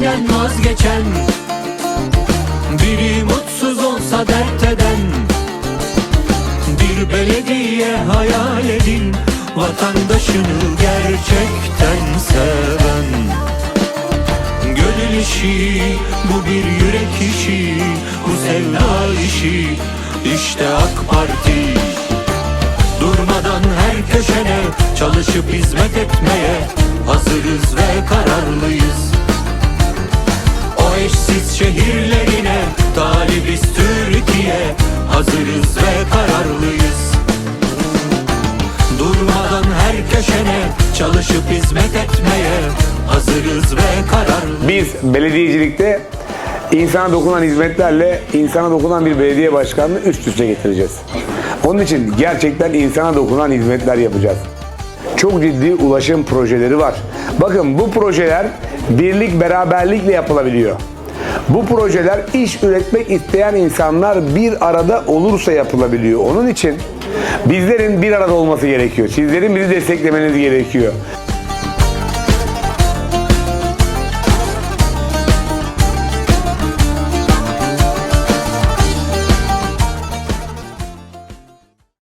Hayalinden vazgeçen Biri mutsuz olsa dert eden Bir belediye hayal edin Vatandaşını gerçekten seven. Gönül işi bu bir yürek işi Bu sevda işi işte AK Parti. Durmadan her köşene çalışıp hizmet etmeye Hazırız ve kararlıyız şehirlerine talibiz Türkiye Hazırız ve kararlıyız Durmadan her köşene çalışıp hizmet etmeye Hazırız ve kararlıyız Biz belediyecilikte insana dokunan hizmetlerle insana dokunan bir belediye başkanını üst üste getireceğiz. Onun için gerçekten insana dokunan hizmetler yapacağız. Çok ciddi ulaşım projeleri var. Bakın bu projeler birlik beraberlikle yapılabiliyor. Bu projeler iş üretmek isteyen insanlar bir arada olursa yapılabiliyor. Onun için bizlerin bir arada olması gerekiyor. Sizlerin bizi desteklemeniz gerekiyor.